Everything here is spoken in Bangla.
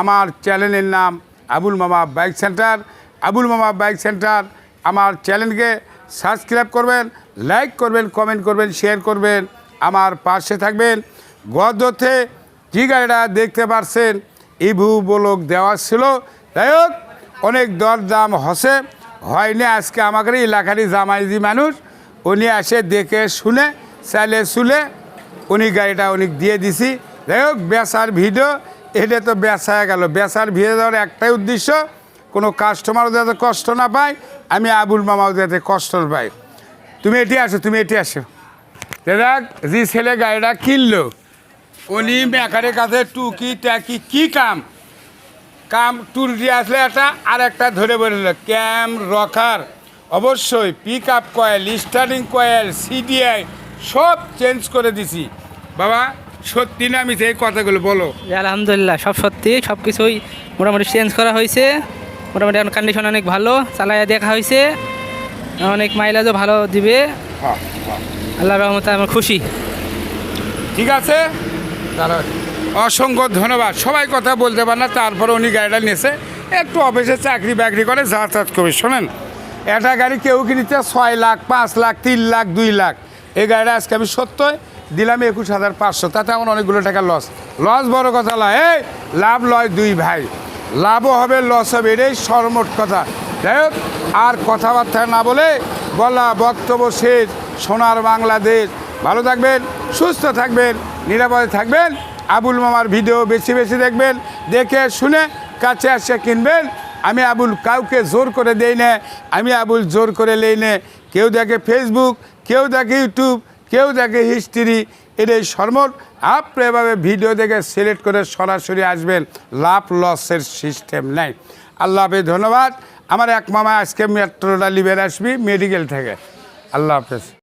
আমার চ্যানেলের নাম আবুল মামা বাইক সেন্টার। আবুল মামা বাইক সেন্টার, আমার চ্যানেলকে সাবস্ক্রাইব করবেন, লাইক করবেন, কমেন্ট করবেন, শেয়ার করবেন। আমার পাশে থাকবেন গদ্যতে যে গাড়িটা দেখতে পারছেন ইভু বলক দেওয়া ছিল। যাই হোক, অনেক দরদাম হসে হয়নি আজকে আমাদের এলাকারই জামাইজি মানুষ, উনি আসে দেখে শুনে, চাইলে শুলে উনি গাড়িটা উনি দিয়ে দিছি। যাই হোক, বেচার ভিডিও এটা তো বেচা গেল। বেচার ভিড়ে দেওয়ার একটাই উদ্দেশ্য, কোনো কাস্টমারও যাতে কষ্ট না পায়, আমি আবুল মামাও যাতে কষ্ট পাই তুমি এটি আসো, তুমি এটি আসো। দাদা, যে ছেলে গাড়িটা কিনলো, উনি মেকারের কাছে টুকি ট্যাকি কি কাম? কাম টুল দিয়ে আসলে একটা আর একটা ধরে বলল, ক্যাম রকার। অবশ্যই pick up coil starting coil CDI সব চেঞ্জ করে দিছি। বাবা সত্যি না আমি এই কথাগুলো বলো। আলহামদুলিল্লাহ সব সত্যি সব কিছুই মোটামুটি চেঞ্জ করা হয়েছে। মোটামুটি এখন কন্ডিশন অনেক ভালো চালাইয়া দেখা হয়েছে। অনেক মাইলেজও ভালো দিবে। হ্যাঁ হ্যাঁ। আল্লাহ রহমতে আমার খুশি। ঠিক আছে? অসংখ্য ধন্যবাদ। সবাই কথা বলতে পারে না তারপরে উনি গাড়িটা নিয়েছে। একটু অফিসে চাকরি বাকরি করে যাতায়াত করে শোনেন। একটা গাড়ি কেউ কিনতে ছয় লাখ পাঁচ লাখ তিন লাখ দুই লাখ। এই গাড়িটা আজকে আমি সত্যই দিলাম একুশ হাজার পাঁচশো। তাতে আমার অনেকগুলো টাকা লস লস বড় কথা লয় এই লাভ লয় দুই ভাই। লাভও হবে লস হবে, এটাই সর্বমোট কথা। যাই হোক, আর কথাবার্তা না বলে বলা বক্তব্য শেষ। সোনার বাংলাদেশ। ভালো থাকবেন, সুস্থ থাকবেন, নিরাপদে থাকবেন। আবুল মামার ভিডিও বেশি বেশি দেখবেন, দেখে শুনে কাছে আসে কিনবেন। আমি আবুল কাউকে জোর করে দেই না, আমি আবুল জোর করে লেই না। কেউ দেখে ফেসবুক কেউ দেখে ইউটিউব, কেউ দেখে হিস্ট্রি, এটাই সর্বট আপনি এভাবে ভিডিও দেখে সিলেক্ট করে সরাসরি আসবেন, লাভ লসের সিস্টেম নাই। আল্লাহ হাফেজ, ধন্যবাদ। আমার এক মামা আজকে মেট্রোটা লিবের আসবি মেডিকেল থেকে। আল্লাহ হাফেজ।